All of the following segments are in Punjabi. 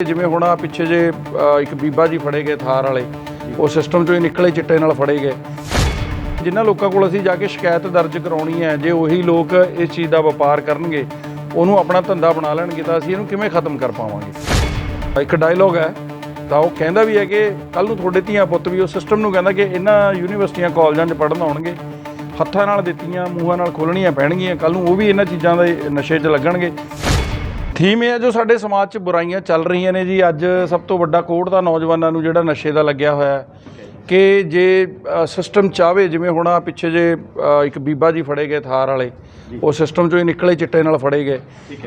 ਜਿਵੇਂ ਹੁਣ ਆ ਪਿੱਛੇ ਜੇ ਇੱਕ ਬੀਬਾ ਜੀ ਫੜੇ ਗਏ ਥਾਰ ਵਾਲੇ, ਉਹ ਸਿਸਟਮ ਚੋਂ ਹੀ ਨਿਕਲੇ ਚਿੱਟੇ ਨਾਲ ਫੜੇ ਗਏ। ਜਿਨ੍ਹਾਂ ਲੋਕਾਂ ਕੋਲ ਅਸੀਂ ਜਾ ਕੇ ਸ਼ਿਕਾਇਤ ਦਰਜ ਕਰਾਉਣੀ ਹੈ, ਜੇ ਉਹੀ ਲੋਕ ਇਸ ਚੀਜ਼ ਦਾ ਵਪਾਰ ਕਰਨਗੇ, ਉਹਨੂੰ ਆਪਣਾ ਧੰਦਾ ਬਣਾ ਲੈਣਗੇ ਤਾਂ ਅਸੀਂ ਇਹਨੂੰ ਕਿਵੇਂ ਖਤਮ ਕਰ ਪਾਵਾਂਗੇ? ਇੱਕ ਡਾਇਲੋਗ ਹੈ, ਤਾਂ ਉਹ ਕਹਿੰਦਾ ਵੀ ਹੈ ਕਿ ਕੱਲ ਨੂੰ ਤੁਹਾਡੇ ਧੀਆਂ ਪੁੱਤ ਵੀ ਉਹ ਸਿਸਟਮ ਨੂੰ ਕਹਿੰਦਾ ਕਿ ਇਹਨਾਂ ਯੂਨੀਵਰਸਿਟੀਆਂ ਕਾਲਜਾਂ 'ਚ ਪੜ੍ਹਨ ਆਉਣਗੇ। ਹੱਥਾਂ ਨਾਲ ਦਿੱਤੀਆਂ, ਮੂੰਹਾਂ ਨਾਲ ਖੋਲਣੀਆਂ ਪੈਣਗੀਆਂ ਕੱਲ ਨੂੰ ਉਹ ਵੀ ਇਹਨਾਂ ਚੀਜ਼ਾਂ ਦੇ ਨਸ਼ੇ 'ਚ ਲੱਗਣਗੇ। ਥੀਮ ਇਹ ਹੈ ਜੋ ਸਾਡੇ ਸਮਾਜ 'ਚ ਬੁਰਾਈਆਂ ਚੱਲ ਰਹੀਆਂ ਨੇ ਜੀ। ਅੱਜ ਸਭ ਤੋਂ ਵੱਡਾ ਕੋਡ ਦਾ ਨੌਜਵਾਨਾਂ ਨੂੰ ਜਿਹੜਾ ਨਸ਼ੇ ਦਾ ਲੱਗਿਆ ਹੋਇਆ ਹੈ ਕਿ ਜੇ ਸਿਸਟਮ ਚਾਵੇ ਜਿਵੇਂ ਹੁਣ ਆ ਪਿੱਛੇ ਜੇ ਇੱਕ ਬੀਬਾ ਜੀ ਫੜੇ ਗਏ ਥਾਰ ਵਾਲੇ ਉਹ ਸਿਸਟਮ ਚੋਂ ਹੀ ਨਿਕਲੇ ਚਿੱਟੇ ਨਾਲ ਫੜੇ ਗਏ।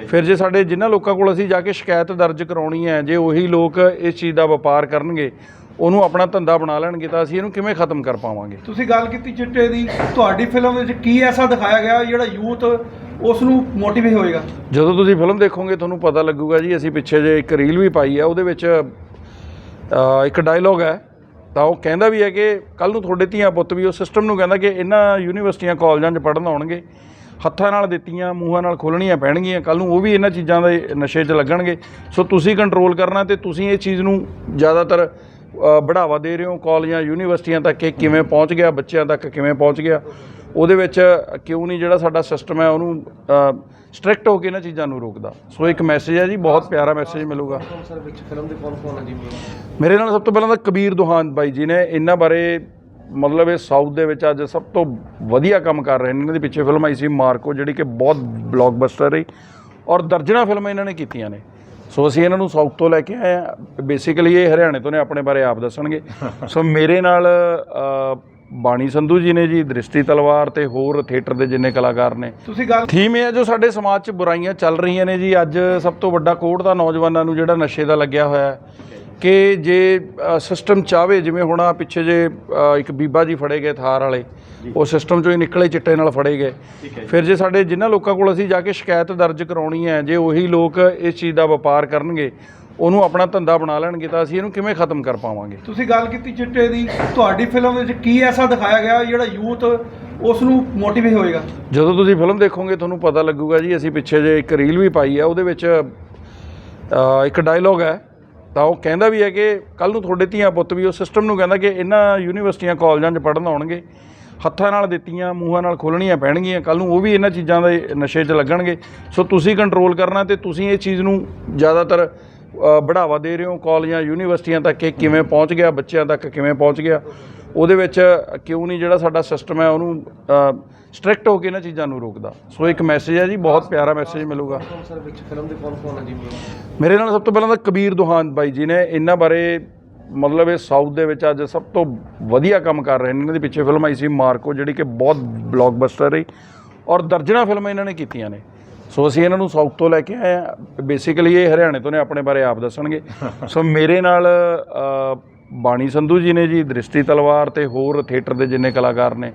ਫਿਰ ਜੇ ਸਾਡੇ ਜਿਨ੍ਹਾਂ ਲੋਕਾਂ ਕੋਲ ਅਸੀਂ ਜਾ ਕੇ ਸ਼ਿਕਾਇਤ ਦਰਜ ਕਰਾਉਣੀ ਹੈ ਜੇ ਉਹੀ ਲੋਕ ਇਸ ਚੀਜ਼ ਦਾ ਵਪਾਰ ਕਰਨਗੇ ਉਹਨੂੰ ਆਪਣਾ ਧੰਦਾ ਬਣਾ ਲੈਣਗੇ ਤਾਂ ਅਸੀਂ ਇਹਨੂੰ ਕਿਵੇਂ ਖਤਮ ਕਰ ਪਾਵਾਂਗੇ? ਤੁਸੀਂ ਗੱਲ ਕੀਤੀ ਚਿੱਟੇ ਦੀ ਤੁਹਾਡੀ ਫਿਲਮ ਵਿੱਚ ਕੀ ਐਸਾ ਦਿਖਾਇਆ ਗਿਆ ਜਿਹੜਾ ਯੂਥ ਉਸ ਨੂੰ ਮੋਟੀਵੇਟ ਹੋਏਗਾ। ਜਦੋਂ ਤੁਸੀਂ ਫਿਲਮ ਦੇਖੋਗੇ, ਤੁਹਾਨੂੰ ਪਤਾ ਲੱਗੂਗਾ ਜੀ, ਅਸੀਂ ਪਿੱਛੇ ਜੇ ਇੱਕ ਰੀਲ ਵੀ ਪਾਈ ਹੈ ਉਹਦੇ ਵਿੱਚ ਇੱਕ ਡਾਇਲੋਗ ਹੈ। ਤਾਂ ਉਹ ਕਹਿੰਦਾ ਵੀ ਹੈ ਕਿ ਕੱਲ ਨੂੰ ਤੁਹਾਡੇ ਧੀਆਂ ਪੁੱਤ ਵੀ ਉਹ ਸਿਸਟਮ ਨੂੰ ਕਹਿੰਦਾ ਕਿ ਇਹਨਾਂ ਯੂਨੀਵਰਸਿਟੀਆਂ ਕਾਲਜਾਂ 'ਚ ਪੜ੍ਹਨ ਆਉਣਗੇ। ਹੱਥਾਂ ਨਾਲ ਦਿੱਤੀਆਂ, ਮੂੰਹਾਂ ਨਾਲ ਖੋਲਣੀਆਂ ਪੈਣਗੀਆਂ। ਕੱਲ ਨੂੰ ਉਹ ਵੀ ਇਹਨਾਂ ਚੀਜ਼ਾਂ ਦੇ ਨਸ਼ੇ 'ਚ ਲੱਗਣਗੇ। ਸੋ ਤੁਸੀਂ ਕੰਟਰੋਲ ਕਰਨਾ ਤੇ ਤੁਸੀਂ ਇਹ ਚੀਜ਼ ਨੂੰ ਜ਼ਿਆਦਾਤਰ ਬੜਾਵਾ ਦੇ ਰਹੇ ਹੋ। ਕਾਲਜਾਂ ਯੂਨੀਵਰਸਿਟੀਆਂ ਤੱਕ ਇਹ ਕਿਵੇਂ ਪਹੁੰਚ ਗਿਆ, ਬੱਚਿਆਂ ਤੱਕ ਕਿਵੇਂ ਪਹੁੰਚ ਗਿਆ। ਉਹਦੇ ਵਿੱਚ ਕਿਉਂ ਨਹੀਂ ਜਿਹੜਾ ਸਾਡਾ ਸਿਸਟਮ ਹੈ ਉਹਨੂੰ ਸਟ੍ਰਿਕਟ ਹੋ ਕੇ ਇਹਨਾਂ ਚੀਜ਼ਾਂ ਨੂੰ ਰੋਕਦਾ। ਸੋ ਇੱਕ ਮੈਸੇਜ ਹੈ ਜੀ ਬਹੁਤ ਪਿਆਰਾ ਮੈਸੇਜ ਮਿਲੂਗਾ। ਸਰ ਵਿੱਚ ਫਿਲਮ ਦੇ ਕੌਣ ਕੌਣ ਹੈ ਜੀ ਮੇਰੇ ਨਾਲ ਸਭ ਤੋਂ ਪਹਿਲਾਂ ਤਾਂ ਕਬੀਰ ਦੁਹਾਨ ਬਾਈ ਜੀ ਨੇ ਇਹਨਾਂ ਬਾਰੇ ਮਤਲਬ ਇਹ ਸਾਊਥ ਦੇ ਵਿੱਚ ਅੱਜ ਸਭ ਤੋਂ ਵਧੀਆ ਕੰਮ ਕਰ ਰਹੇ ਨੇ। ਇਹਨਾਂ ਦੇ ਪਿੱਛੇ ਫਿਲਮ ਆਈ ਸੀ ਮਾਰਕੋ ਜਿਹੜੀ ਕਿ ਬਹੁਤ ਬਲੌਕਬਸਟਰ ਰਹੀ ਔਰ ਦਰਜਨਾ ਫਿਲਮਾਂ ਇਹਨਾਂ ਨੇ ਕੀਤੀਆਂ ਨੇ। ਸੋ ਅਸੀਂ ਇਹਨਾਂ ਨੂੰ ਸਾਊਥ ਤੋਂ ਲੈ ਕੇ ਆਏ ਆ ਬੇਸਿਕਲੀ ਇਹ ਹਰਿਆਣੇ ਤੋਂ ਨੇ ਆਪਣੇ ਬਾਰੇ ਆਪ ਦੱਸਣਗੇ। ਸੋ ਮੇਰੇ ਨਾਲ ਬਾਣੀ ਸੰਧੂ ਜੀ ਨੇ ਜੀ ਦ੍ਰਿਸ਼ਟੀ ਤਲਵਾਰ ਤੇ ਹੋਰ ਥੀਏਟਰ ਦੇ ਜਿੰਨੇ ਕਲਾਕਾਰ ਨੇ। ਤੁਸੀਂ ਗੱਲ ਥੀਮ ਇਹ ਹੈ ਜੋ ਸਾਡੇ ਸਮਾਜ 'ਚ ਬੁਰਾਈਆਂ ਚੱਲ ਰਹੀਆਂ ਨੇ ਜੀ ਅੱਜ ਸਭ ਤੋਂ ਵੱਡਾ ਕੋਡ ਦਾ ਨੌਜਵਾਨਾਂ ਨੂੰ ਜਿਹੜਾ ਨਸ਼ੇ ਦਾ ਲੱਗਿਆ ਹੋਇਆ ਹੈ ਕਿ ਜੇ ਸਿਸਟਮ ਚਾਵੇ ਜਿਵੇਂ ਹੁਣ ਆ ਪਿੱਛੇ ਜੇ ਇੱਕ ਬੀਬਾ ਜੀ ਫੜੇ ਗਏ ਥਾਰ ਵਾਲੇ ਉਹ ਸਿਸਟਮ ਚੋਂ ਹੀ ਨਿਕਲੇ ਚਿੱਟੇ ਨਾਲ ਫੜੇ ਗਏ। ਫਿਰ ਜੇ ਸਾਡੇ ਜਿਨ੍ਹਾਂ ਲੋਕਾਂ ਕੋਲ ਅਸੀਂ ਜਾ ਕੇ ਸ਼ਿਕਾਇਤ ਦਰਜ ਕਰਾਉਣੀ ਹੈ ਜੇ ਉਹੀ ਲੋਕ ਇਸ ਚੀਜ਼ ਦਾ ਵਪਾਰ ਕਰਨਗੇ ਉਹਨੂੰ ਆਪਣਾ ਧੰਦਾ ਬਣਾ ਲੈਣਗੇ ਤਾਂ ਅਸੀਂ ਇਹਨੂੰ ਕਿਵੇਂ ਖਤਮ ਕਰ ਪਾਵਾਂਗੇ? ਤੁਸੀਂ ਗੱਲ ਕੀਤੀ ਚਿੱਟੇ ਦੀ ਤੁਹਾਡੀ ਫਿਲਮ ਵਿੱਚ ਕੀ ਐਸਾ ਦਿਖਾਇਆ ਗਿਆ ਜਿਹੜਾ ਯੂਥ ਉਸ ਨੂੰ ਮੋਟੀਵੇਟ ਹੋਏਗਾ? ਜਦੋਂ ਤੁਸੀਂ ਫਿਲਮ ਦੇਖੋਗੇ ਤੁਹਾਨੂੰ ਪਤਾ ਲੱਗੂਗਾ ਜੀ ਅਸੀਂ ਪਿੱਛੇ ਜੇ ਇੱਕ ਰੀਲ ਵੀ ਪਾਈ ਹੈ ਉਹਦੇ ਵਿੱਚ ਇੱਕ ਡਾਇਲੋਗ ਹੈ। ਤਾਂ ਉਹ ਕਹਿੰਦਾ ਵੀ ਹੈ ਕਿ ਕੱਲ ਨੂੰ ਤੁਹਾਡੇ ਧੀਆਂ ਪੁੱਤ ਵੀ ਉਹ ਸਿਸਟਮ ਨੂੰ ਕਹਿੰਦਾ ਕਿ ਇਹਨਾਂ ਯੂਨੀਵਰਸਿਟੀਆਂ ਕਾਲਜਾਂ 'ਚ ਪੜ੍ਹਨ ਆਉਣਗੇ। ਹੱਥਾਂ ਨਾਲ ਦਿੱਤੀਆਂ ਮੂੰਹਾਂ ਨਾਲ ਖੋਲਣੀਆਂ ਪੈਣਗੀਆਂ ਕੱਲ ਨੂੰ ਉਹ ਵੀ ਇਹਨਾਂ ਚੀਜ਼ਾਂ ਦੇ ਨਸ਼ੇ 'ਚ ਲੱਗਣਗੇ। ਸੋ ਤੁਸੀਂ ਕੰਟਰੋਲ ਕਰਨਾ ਤੇ ਤੁਸੀਂ ਇਹ ਚੀਜ਼ ਨੂੰ ਜ਼ਿਆਦਾਤਰ ਬੜਾਵਾ ਦੇ ਰਹੇ ਹੋ, ਕਾਲਜਾਂ, ਯੂਨੀਵਰਸਿਟੀਆਂ ਤੱਕ ਇਹ ਕਿਵੇਂ ਪਹੁੰਚ ਗਿਆ, ਬੱਚਿਆਂ ਤੱਕ ਕਿਵੇਂ ਪਹੁੰਚ ਗਿਆ? ਉਹਦੇ ਵਿੱਚ ਕਿਉਂ ਨਹੀਂ ਜਿਹੜਾ ਸਾਡਾ ਸਿਸਟਮ ਹੈ, ਉਹਨੂੰ ਸਟ੍ਰਿਕਟ ਹੋ ਕੇ ਇਹਨਾਂ ਚੀਜ਼ਾਂ ਨੂੰ ਰੋਕਦਾ? ਸੋ ਇੱਕ ਮੈਸੇਜ ਹੈ ਜੀ, ਬਹੁਤ ਪਿਆਰਾ ਮੈਸੇਜ ਮਿਲੂਗਾ। ਮੇਰੇ ਨਾਲ ਸਭ ਤੋਂ ਪਹਿਲਾਂ ਤਾਂ ਕਬੀਰ ਦੁਹਾਨ ਬਾਈ ਜੀ ਨੇ ਇਹਨਾਂ ਬਾਰੇ ਮਤਲਬ ਇਹ ਸਾਊਥ ਦੇ ਵਿੱਚ ਅੱਜ ਸਭ ਤੋਂ ਵਧੀਆ ਕੰਮ ਕਰ ਰਹੇ ਨੇ। ਇਹਨਾਂ ਦੇ ਪਿੱਛੇ ਫਿਲਮ ਆਈ ਸੀ ਮਾਰਕੋ, ਜਿਹੜੀ ਕਿ ਬਹੁਤ ਬਲੌਕਬਸਟਰ ਰਹੀ। ਔਰ ਦਰਜਨਾ ਫਿਲਮਾਂ ਇਹਨਾਂ ਨੇ ਕੀਤੀਆਂ ਨੇ। ਸੋ ਅਸੀਂ ਇਹਨਾਂ ਨੂੰ ਸਾਊਥ ਤੋਂ ਲੈ ਕੇ ਆਏ ਆ ਬੇਸਿਕਲੀ ਇਹ ਹਰਿਆਣੇ ਤੋਂ ਨੇ, ਆਪਣੇ ਬਾਰੇ ਆਪ ਦੱਸਣਗੇ। ਸੋ ਮੇਰੇ ਨਾਲ ਬਾਣੀ ਸੰਧੂ ਜੀ ਨੇ ਜੀ, ਦ੍ਰਿਸ਼ਟੀ ਤਲਵਾਰ ਤੇ ਹੋਰ ਥੀਏਟਰ ਦੇ ਜਿੰਨੇ ਕਲਾਕਾਰ ਨੇ